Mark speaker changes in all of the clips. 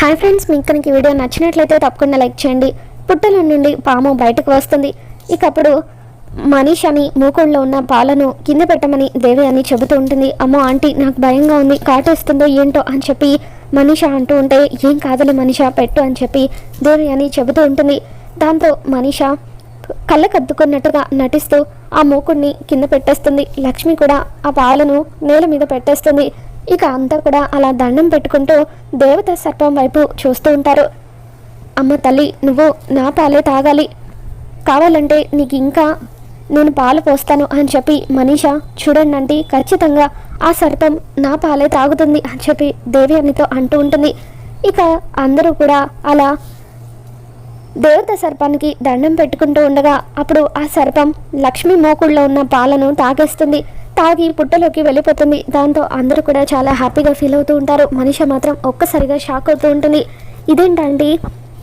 Speaker 1: Hi friends మీకు కనుక video నచ్చినట్లయితే తప్పకుండా లైక్ చేయండి. పుట్టల నుండి పాము బయటకు వస్తుంది. ఇక అప్పుడు మనీష్ అని మూకుడులో ఉన్న పాలను కింద పెట్టమని దేవి అని చెబుతూ ఉంటుంది. అమ్మో ఆంటీ నాకు భయంగా ఉంది. కాటేస్తుందో ఏంటో అని చెప్పి మనీష అంటూ ఉంటే ఏం కాదులే మనీష పెట్టు అని చెప్పి దేవి అని చెబుతూ ఉంటుంది. దాంతో మనీష కళ్ళకద్దుకున్నట్టుగా నటిస్తూ ఆ మూకుడిని కింద పెట్టేస్తుంది. లక్ష్మి కూడా ఆ పాలను నేల మీద పెట్టేస్తుంది. ఇక అంతా కూడా అలా దండం పెట్టుకుంటూ దేవత సర్పం వైపు చూస్తూ ఉంటారు. అమ్మ తల్లి నువ్వు నా పాలే తాగాలి. కావాలంటే నీకు ఇంకా నేను పాలు పోస్తాను అని చెప్పి మనీష చూడండి అంటే ఖచ్చితంగా ఆ సర్పం నా పాలే తాగుతుంది అని చెప్పి దేవి అనితో అంటూ ఉంటుంది. ఇక అందరూ కూడా అలా దేవత సర్పానికి దండం పెట్టుకుంటూ ఉండగా అప్పుడు ఆ సర్పం లక్ష్మీ మోకుళ్ళలో ఉన్న పాలను తాగేస్తుంది. తాగి పుట్టలోకి వెళ్ళిపోతుంది. దాంతో అందరూ కూడా చాలా హ్యాపీగా ఫీల్ అవుతూ ఉంటారు. మనిషి మాత్రం ఒక్కసారిగా షాక్ అవుతూ ఉంటుంది. ఇదేంటండి?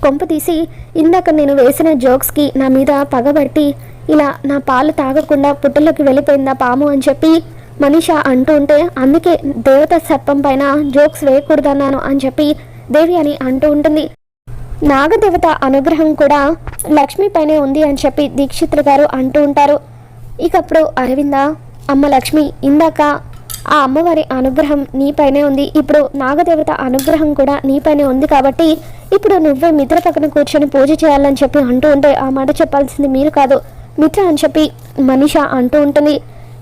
Speaker 1: కొంప తీసి ఇందాక నేను వేసిన జోక్స్కి నా మీద పగబట్టి ఇలా నా పాలు తాగకుండా పుట్టలోకి వెళ్ళిపోయిందా పాము? అని చెప్పి మనిష అంటూ ఉంటే అందుకే దేవత సర్పం పైన జోక్స్ వేయకూడదన్నాను అని చెప్పి దేవి అని అంటూ ఉంటుంది. నాగదేవత అనుగ్రహం కూడా లక్ష్మి పైనే ఉంది అని చెప్పి దీక్షితులు గారు అంటూ ఉంటారు. ఇకప్పుడు అరవింద? అమ్మ లక్ష్మి ఇందాక ఆ అమ్మవారి అనుగ్రహం నీపైనే ఉంది. ఇప్పుడు నాగదేవత అనుగ్రహం కూడా నీపైనే ఉంది కాబట్టి ఇప్పుడు నువ్వే మిత్ర పక్కన కూర్చొని పూజ చేయాలని చెప్పి అంటూ ఉంటే ఆ మాట చెప్పాల్సింది మీరు కాదు మిత్ర అని చెప్పి మనిష అంటూ ఉంటుంది.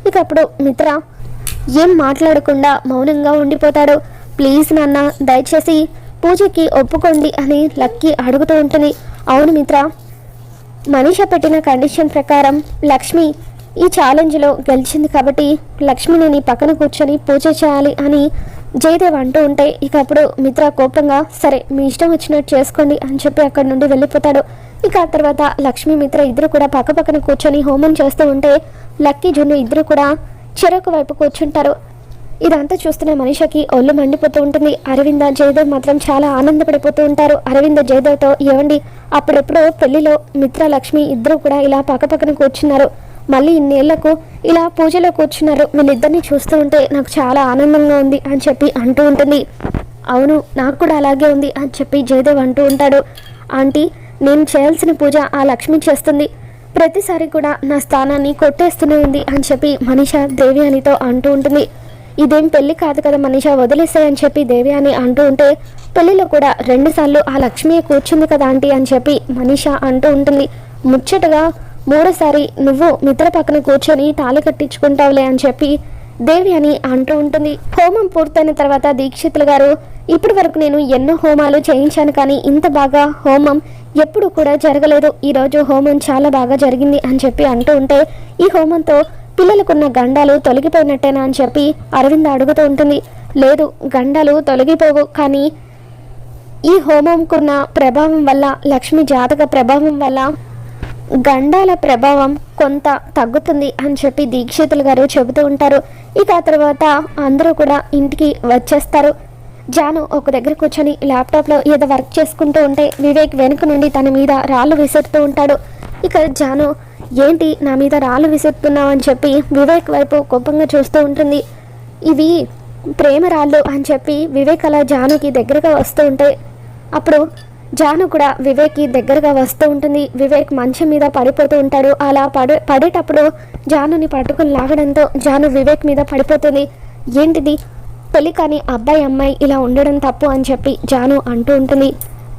Speaker 1: ఇక అప్పుడు మిత్ర ఏం మాట్లాడకుండా మౌనంగా ఉండిపోతాడు. ప్లీజ్ నాన్న దయచేసి పూజకి ఒప్పుకోండి అని లక్కీ అడుగుతూ ఉంటుంది. అవును మిత్ర మనిష పెట్టిన కండిషన్ ప్రకారం లక్ష్మి ఈ ఛాలెంజ్లో గెలిచింది కాబట్టి లక్ష్మిని నీ పక్కన కూర్చొని పూజ చేయాలి అని జయదేవ్ అంటూ ఉంటే ఇక అప్పుడు మిత్ర కోపంగా సరే మీ ఇష్టం వచ్చినట్టు చేసుకోండి అని చెప్పి అక్కడి నుండి వెళ్ళిపోతాడు. ఇక ఆ తర్వాత లక్ష్మి మిత్ర ఇద్దరు కూడా పక్క పక్కన కూర్చొని హోమం చేస్తూ ఉంటే లక్కీ జున్ను ఇద్దరు కూడా చెరొక వైపు కూర్చుంటారు. ఇదంతా చూస్తున్న మనిషికి ఒళ్ళు మండిపోతూ ఉంటుంది. అరవింద జయదేవ్ మాత్రం చాలా ఆనందపడిపోతూ ఉంటారు. అరవింద జయదేవ్తో ఏమండి అప్పుడెప్పుడో పెళ్ళిలో మిత్ర లక్ష్మి ఇద్దరు కూడా ఇలా పక్క పక్కన కూర్చున్నారు. మళ్ళీ ఇన్నేళ్ళకు ఇలా పూజలో కూర్చున్నారు వీళ్ళిద్దరిని చూస్తూ ఉంటే నాకు చాలా ఆనందంగా ఉంది అని చెప్పి అంటూ ఉంటుంది. అవును నాకు కూడా అలాగే ఉంది అని చెప్పి జయదేవ్ అంటూ ఉంటాడు. ఆంటీ నేను చేయాల్సిన పూజ ఆ లక్ష్మి చేస్తుంది. ప్రతిసారి కూడా నా స్థానాన్ని కొట్టేస్తూనే ఉంది అని చెప్పి మనిష దేవి అనితో అంటూ ఉంటుంది. ఇదేం పెళ్ళి కాదు కదా మనీష వదిలేస్తాయని చెప్పి దేవి అని అంటూ ఉంటే పెళ్ళిలో కూడా రెండుసార్లు ఆ లక్ష్మి కూర్చుంది కదా ఆంటీ అని చెప్పి మనిష అంటూ ఉంటుంది. ముచ్చటగా మూడోసారి నువ్వు నిద్ర పక్కన కూర్చొని తాళి కట్టించుకుంటావులే అని చెప్పి దేవి అని అంటూ ఉంటుంది. హోమం పూర్తయిన తర్వాత దీక్షితులు గారు ఇప్పటి వరకు నేను ఎన్నో హోమాలు చేయించాను కానీ ఇంత బాగా హోమం ఎప్పుడు కూడా జరగలేదు. ఈరోజు హోమం చాలా బాగా జరిగింది అని చెప్పి అంటూ ఉంటే ఈ హోమంతో పిల్లలకున్న గండాలు తొలగిపోయినట్టేనా అని చెప్పి అరవింద్ అడుగుతూ ఉంటుంది. లేదు గండాలు తొలగిపోవు. కానీ ఈ హోమంకున్న ప్రభావం వల్ల లక్ష్మి జాతక ప్రభావం వల్ల గండాల ప్రభావం కొంత తగ్గుతుంది అని చెప్పి దీక్షితులు గారు చెబుతూ ఉంటారు. ఇక తర్వాత అందరూ కూడా ఇంటికి వచ్చేస్తారు. జాను ఒక దగ్గర కూర్చొని ల్యాప్టాప్లో ఏదో వర్క్ చేసుకుంటూ ఉంటే వివేక్ వెనుక నుండి తన మీద రాళ్ళు విసురుతూ ఉంటాడు. ఇక జాను ఏంటి నా మీద రాళ్ళు విసురుతున్నావు? అని చెప్పి వివేక్ వైపు కోపంగా చూస్తూ ఉంటుంది. ఇవి ప్రేమ రాళ్ళు అని చెప్పి వివేక్ అలా జానుకి దగ్గరగా వస్తూ ఉంటే అప్పుడు జాను కూడా వివేక్కి దగ్గరగా వస్తూ ఉంటుంది. వివేక్ మంచం మీద పడిపోతూ ఉంటాడు. అలా పడే పడేటప్పుడు జానుని పట్టుకుని లాగడంతో జాను వివేక్ మీద పడిపోతుంది. ఏంటిది? పెళ్ళి కానీ అబ్బాయి అమ్మాయి ఇలా ఉండడం తప్పు అని చెప్పి జాను అంటూ ఉంటుంది.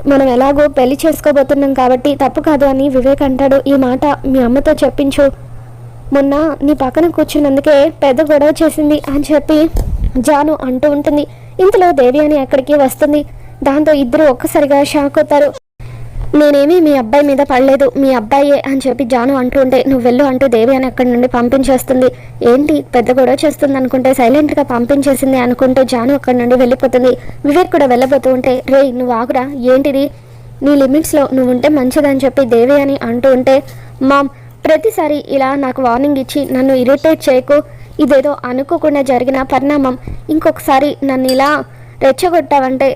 Speaker 1: మనం ఎలాగో పెళ్ళి చేసుకోబోతున్నాం కాబట్టి తప్పు కాదు అని వివేక్ అంటాడు. ఈ మాట మీ అమ్మతో చెప్పించు. మొన్న నీ పక్కన కూర్చున్నందుకే పెద్ద గొడవ చేసింది అని చెప్పి జాను అంటూ ఉంటుంది. ఇంతలో దేవి అని అక్కడికి వస్తుంది. దాంతో ఇద్దరు ఒక్కసారిగా షాక్ అవుతారు. నేనేమి మీ అబ్బాయి మీద పడలేదు. మీ అబ్బాయే అని చెప్పి జాను అంటూ ఉంటే నువ్వు వెళ్ళు అంటూ దేవి అని అక్కడి నుండి పంపించేస్తుంది. ఏంటి? పెద్ద గొడవ చేస్తుంది అనుకుంటే సైలెంట్గా పంపించేసింది అనుకుంటూ జాను అక్కడి నుండి వెళ్ళిపోతుంది. వివేక్ కూడా వెళ్ళబోతూ ఉంటే రే నువ్వు ఆగురా. ఏంటిది? నీ లిమిట్స్లో నువ్వు ఉంటే మంచిదని చెప్పి దేవి అని అంటూ ఉంటే మామ్ ప్రతిసారి ఇలా నాకు వార్నింగ్ ఇచ్చి నన్ను ఇరిటేట్ చేయకు. ఇదేదో అనుకోకుండా జరిగిన పరిణామం. ఇంకొకసారి నన్ను ఇలా రెచ్చగొట్టావంటే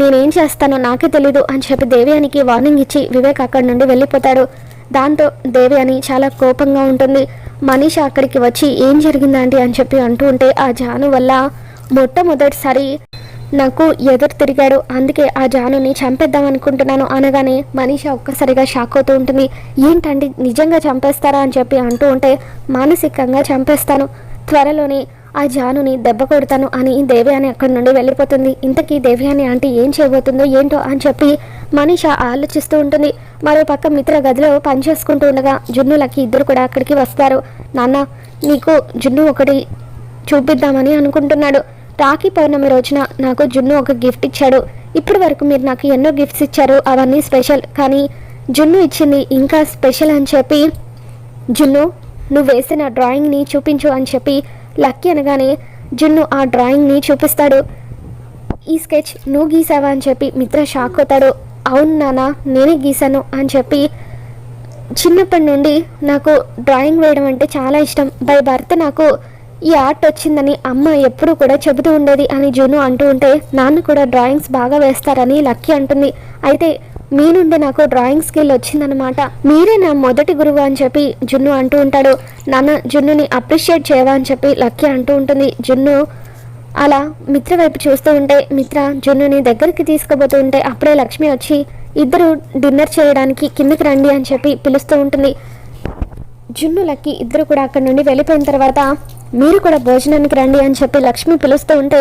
Speaker 1: నేనేం చేస్తానో నాకే తెలీదు అని చెప్పి దేవయానికి వార్నింగ్ ఇచ్చి వివేక్ అక్కడి నుండి వెళ్ళిపోతాడు. దాంతో దేవయాని చాలా కోపంగా ఉంటుంది. మనీష అక్కడికి వచ్చి ఏం జరిగిందండి అని చెప్పి అంటూ ఉంటే ఆ జాను వల్ల మొట్టమొదటిసారి నాకు ఎదురు తిరిగాడు. అందుకే ఆ జానుని చంపేద్దాం అనుకుంటున్నాను అనగానే మనీష ఒక్కసారిగా షాక్ అవుతూ ఉంటుంది. ఏంటండి నిజంగా చంపేస్తారా అని చెప్పి అంటూ ఉంటే మానసికంగా చంపేస్తాను. త్వరలోనే ఆ జానుని దెబ్బ కొడతాను అని దేవయాని అక్కడి నుండి వెళ్ళిపోతుంది. ఇంతకీ దేవయాని ఆంటీ ఏం చేయబోతుందో ఏంటో అని చెప్పి మనీష ఆలోచిస్తూ ఉంటుంది. మరో పక్క మిత్ర గదిలో పనిచేసుకుంటూ ఉండగా జున్నులకి ఇద్దరు కూడా అక్కడికి వస్తారు. నాన్న నీకు జున్ను ఒకటి చూపిద్దామని అనుకుంటున్నాడు. రాఖీ పౌర్ణమి రోజున నాకు జున్ను ఒక గిఫ్ట్ ఇచ్చాడు. ఇప్పటి వరకు మీరు నాకు ఎన్నో గిఫ్ట్స్ ఇచ్చారు. అవన్నీ స్పెషల్. కానీ జున్ను ఇచ్చింది ఇంకా స్పెషల్ అని చెప్పి జున్ను నువ్వు వేసిన డ్రాయింగ్ని చూపించు అని చెప్పి లక్కీ అనగానే జున్ను ఆ డ్రాయింగ్ని చూపిస్తాడు. ఈ స్కెచ్ నువ్వు గీసావా అని చెప్పి మిత్ర షాక్ అవుతాడు. అవును నాన్న నేనే గీసాను అని చెప్పి చిన్నప్పటి నుండి నాకు డ్రాయింగ్ వేయడం అంటే చాలా ఇష్టం. బై భర్త నాకు ఈ ఆర్ట్ వచ్చిందని అమ్మ ఎప్పుడూ కూడా చెబుతూ ఉండేది అని జును అంటూ ఉంటే నాన్న కూడా డ్రాయింగ్స్ బాగా వేస్తారని లక్కీ అంటుంది. అయితే మీ నుండి నాకు డ్రాయింగ్ స్కిల్ వచ్చిందనమాట మీరే నా మొదటి గురువు అని చెప్పి జున్ను అంటూ ఉంటాడు. నాన్న జున్నుని అప్రిషియేట్ చేయవా అని చెప్పి లక్కీ అంటూ ఉంటుంది. జున్ను అలా మిత్ర వైపు చూస్తూ ఉంటే మిత్ర జున్నుని దగ్గరికి తీసుకుపోతూ ఉంటే అప్పుడే లక్ష్మి వచ్చి ఇద్దరు డిన్నర్ చేయడానికి కిందకి రండి అని చెప్పి పిలుస్తూ ఉంటుంది. జున్ను లక్కి ఇద్దరు కూడా అక్కడ నుండి వెళ్ళిపోయిన తర్వాత మీరు కూడా భోజనానికి రండి అని చెప్పి లక్ష్మి పిలుస్తూ ఉంటే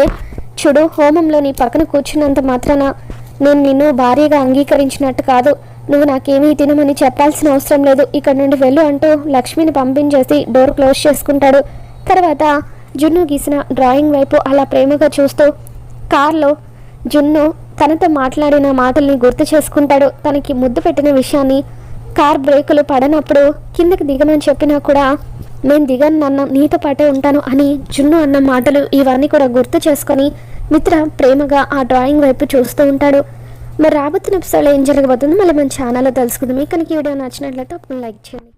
Speaker 1: చూడు హోమంలో నీ పక్కన కూర్చున్నంత మాత్రాన నేను నిన్ను భార్యగా అంగీకరించినట్టు కాదు. నువ్వు నాకేమీ తినమని చెప్పాల్సిన అవసరం లేదు. ఇక్కడ నుండి వెళ్ళు అంటూ లక్ష్మిని పంపించేసి డోర్ క్లోజ్ చేసుకుంటాడు. తర్వాత జున్ను గీసిన డ్రాయింగ్ వైపు అలా ప్రేమగా చూస్తూ కార్లో జున్ను తనతో మాట్లాడిన మాటల్ని గుర్తు చేసుకుంటాడు. తనకి ముద్దు పెట్టిన విషయాన్ని కార్ బ్రేకులు పడనప్పుడు కిందకి దిగమని చెప్పినా కూడా నేను దిగను నన్ను నీతో పాటే ఉంటాను అని జున్ను అన్న మాటలు ఇవన్నీ కూడా గుర్తు చేసుకొని మిత్ర ప్రేమగా ఆ డ్రాయింగ్ వైపు చూస్తూ ఉంటాడు. మరి రాబోతున్న ఎపిసోడ్లో ఏం జరగబోతుందో మళ్ళీ మన ఛానల్లో తెలుసుకుందాం. మీకు కనుక వీడియో నచ్చినట్లయితే ఒక లైక్ చేయండి.